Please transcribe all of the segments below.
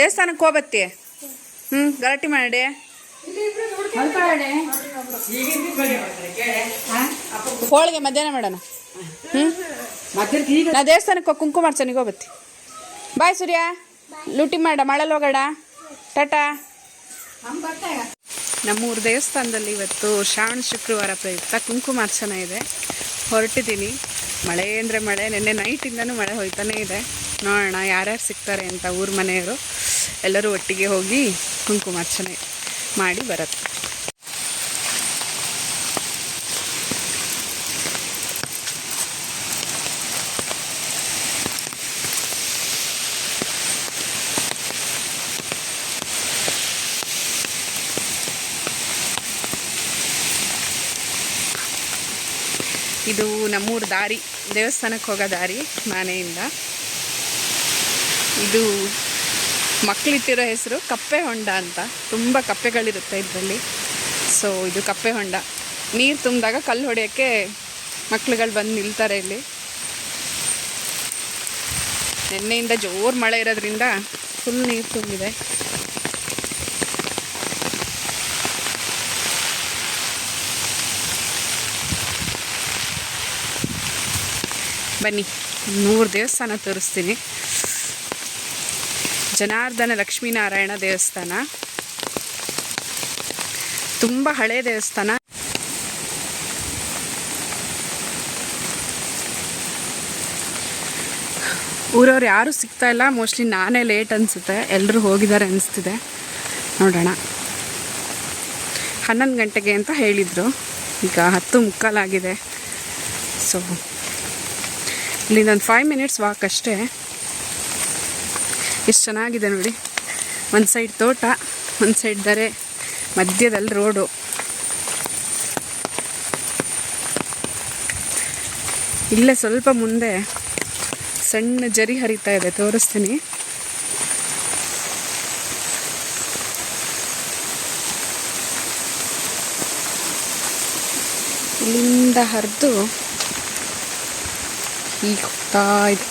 ದೇವಸ್ಥಾನಕ್ಕೆ ಹೋಗತ್ತಿ. ಹ್ಞೂ ಗಲಾಟೆ ಮಾಡಿ. ಹೋಳಿಗೆ ಮಧ್ಯಾಹ್ನ ಮಾಡೋಣ. ಹ್ಞೂ ನಾ ದೇವಸ್ಥಾನಕ್ಕೆ ಕುಂಕುಮ ಮಾಡ್ಸನಿಗೆ ಹೋಗತ್ತಿ. ಬಾಯ್ ಸೂರ್ಯ. ಲೂಟಿ ಮಾಡ ಮಳೆ ಹೋಗೋಣ ಟಾಟಾ. ನಮ್ಮೂರು ದೇವಸ್ಥಾನದಲ್ಲಿ ಇವತ್ತು ಶ್ರಾವಣ ಶುಕ್ರವಾರ ಪ್ರಯುಕ್ತ ಕುಂಕುಮ ಅರ್ಚನೆ ಇದೆ. ಹೊರಟಿದ್ದೀನಿ. ಮಳೆ ಅಂದರೆ ಮಳೆ, ನಿನ್ನೆ ನೈಟಿಂದನೂ ಮಳೆ ಹೋಯ್ತಾನೇ ಇದೆ. ನೋಡೋಣ ಯಾರ್ಯಾರು ಸಿಗ್ತಾರೆ ಅಂತ ಊರ ಮನೆಯವರು ಎಲ್ಲರೂ ಒಟ್ಟಿಗೆ ಹೋಗಿ ಕುಂಕುಮಾರ್ಚನೆ ಮಾಡಿ ಬರುತ್ತೆ. ಇದು ನಮ್ಮೂರು ದಾರಿ, ದೇವಸ್ಥಾನಕ್ಕೆ ಹೋಗೋ ದಾರಿ ಮನೆಯಿಂದ. ಇದು ಮಕ್ಕಳಿಟ್ಟಿರೋ ಹೆಸರು ಕಪ್ಪೆ ಹೊಂಡ ಅಂತ. ತುಂಬ ಕಪ್ಪೆಗಳಿರುತ್ತೆ ಇದರಲ್ಲಿ. ಸೊ ಇದು ಕಪ್ಪೆ ಹೊಂಡ. ನೀರು ತುಂಬಿದಾಗ ಕಲ್ಲು ಹೊಡೆಯೋಕ್ಕೆ ಮಕ್ಳುಗಳು ಬಂದು ನಿಲ್ತಾರೆ ಇಲ್ಲಿ. ನಿನ್ನೆಯಿಂದ ಜೋರು ಮಳೆ ಇರೋದ್ರಿಂದ ಫುಲ್ ನೀರು ತುಂಬಿದೆ. ಬನ್ನಿ, ಮೂರು ದೇವಸ್ಥಾನ ತೋರಿಸ್ತೀನಿ. ಜನಾರ್ದನ ಲಕ್ಷ್ಮೀನಾರಾಯಣ ದೇವಸ್ಥಾನ. ತುಂಬ ಹಳೆ ದೇವಸ್ಥಾನ. ಊರವ್ರು ಯಾರೂ ಸಿಗ್ತಾ ಇಲ್ಲ. ಮೋಸ್ಟ್ಲಿ ನಾನೇ ಲೇಟ್ ಅನಿಸುತ್ತೆ. ಎಲ್ಲರೂ ಹೋಗಿದ್ದಾರೆ ಅನಿಸ್ತಿದೆ. ನೋಡೋಣ. ಹನ್ನೊಂದು ಗಂಟೆಗೆ ಅಂತ ಹೇಳಿದರು. ಈಗ ಹತ್ತು ಮುಕ್ಕಾಲಾಗಿದೆ. ಸೊ ಇಲ್ಲಿಂದ ಒಂದು ಫೈವ್ ಮಿನಿಟ್ಸ್ ವಾಕ್ ಅಷ್ಟೇ. ಎಷ್ಟು ಚೆನ್ನಾಗಿದೆ ನೋಡಿ. ಒಂದು ಸೈಡ್ ತೋಟ, ಒಂದು ಸೈಡ್ ದರೆ, ಮಧ್ಯದಲ್ಲಿ ರೋಡು ಇಲ್ಲೇ ಸ್ವಲ್ಪ ಮುಂದೆ ಸಣ್ಣ ಜರಿ ಹರಿತಾ ಇದೆ, ತೋರಿಸ್ತೀನಿ. ಇಲ್ಲಿಂದ ಹರಿದು ಈಗ ಹೋಗ್ತಾ ಇದೆ.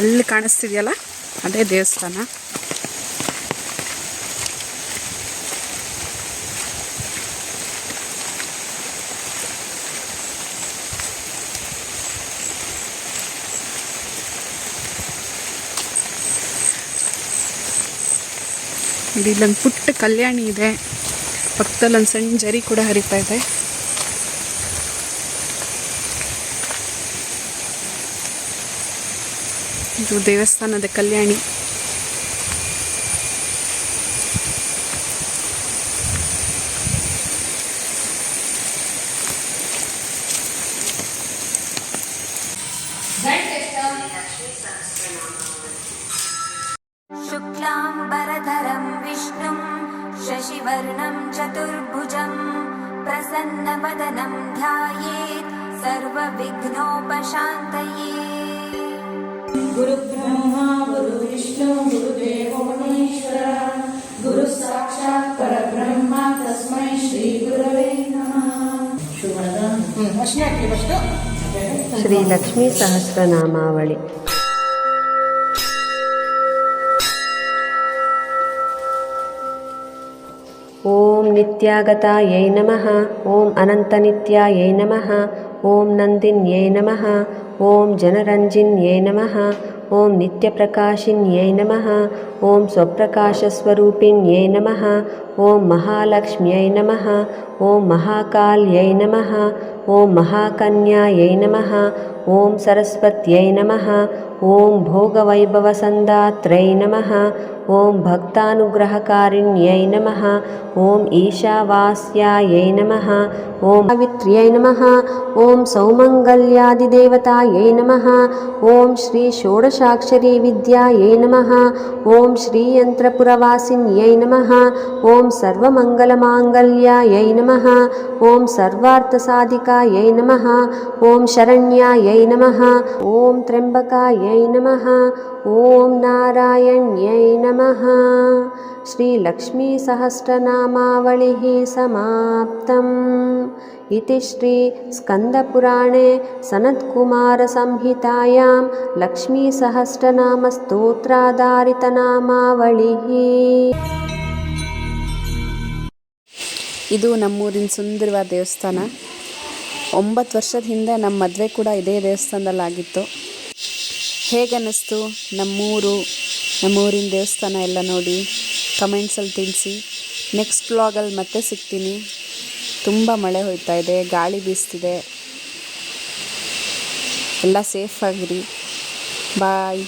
ಅಲ್ಲಿ ಕಾಣಿಸ್ತಿದೆಯಲ್ಲ? ಅದೇ ದೇವಸ್ಥಾನ. ಇಲ್ಲಿ ಒಂದು ಪುಟ್ಟ ಕಲ್ಯಾಣಿ ಇದೆ. ಪಕ್ಕದಲ್ಲಿ ಒಂದು ಸಣ್ಣ ಜರಿ ಕೂಡ ಹರಿತಾ ಇದೆ. ಇದು ದೇವಸ್ಥಾನದ ಕಲ್ಯಾಣಿ शुक्लाम्बरधरं विष्णुं शशिवर्णं चतुर्भुजं प्रसन्नवदनं ध्यायेत् सर्वविघ्नोपशान्तये శ్రీ లక్ష్మీ సహస్రనామావళి ఓం నిత్యాగతాయై నమ ఓం అనంత అనంతనిత్యాయై నమ ఓం నందిన్యై నమ ఓం జనరంజిన్యై నమ ఓం నిత్యప్రకాశిన్యై నమ ఓం స్వప్రకాశస్వరూపిణ్యై నమ ఓం మహాలక్ష్మ్యై నమ ఓం మహాకాళ్యై నమ ఓం మహాకన్యాయై నమ ఓం సరస్వత్యై నమ ఓం భోగవైభవసందాత్రై నమ ఓం భక్తానుగ్రహకారిణ్యై నమ ఓం ఈశావాస్యాయై నమ ఓం పవిత్ర్యై నమ ఓం సౌమంగళ్యాదిదేవతాయై నమ ఓం శ్రీ షోడశ क्षरीविद्यायै नमः। ॐ श्रीयन्त्रपुरवासिन्यै नमः। ॐ सर्वमङ्गलमाङ्गल्यायै नमः। ॐ सर्वार्थसाधिकायै नमः। ॐ शरण्यायै नमः। ॐ त्र्यम्बकायै नमः। ॐ नारायण्यै नमः। श्रीलक्ष्मीसहस्रनामावलिः समाप्तम्। इति श्रीस्कन्दपुराणे सनत्कुमारसंहितायां लक्ष्मीसहस्रनामस्तोत्राधारितनामावलिः ಇದು ನಮ್ಮೂರಿನ ಸುಂದರವಾದ ದೇವಸ್ಥಾನ ಒಂಬತ್ತು ವರ್ಷದ ಹಿಂದೆ ನಮ್ಮ ಮದುವೆ ಕೂಡ ಇದೇ ದೇವಸ್ಥಾನದಲ್ಲಾಗಿತ್ತು ಹೇಗನ್ನಿಸ್ತು ನಮ್ಮೂರು ನಮ್ಮೂರಿನ ದೇವಸ್ಥಾನ ಎಲ್ಲ ನೋಡಿ ಕಮೆಂಟ್ಸಲ್ಲಿ ತಿಳಿಸಿ ನೆಕ್ಸ್ಟ್ ವ್ಲಾಗಲ್ಲಿ ಮತ್ತೆ ಸಿಗ್ತೀನಿ ತುಂಬ ಮಳೆ ಹೋಯ್ತಾ ಇದೆ ಗಾಳಿ ಬೀಸ್ತಿದೆ. ಎಲ್ಲ ಸೇಫ್ ಆಗಿರಿ. ಬಾಯ್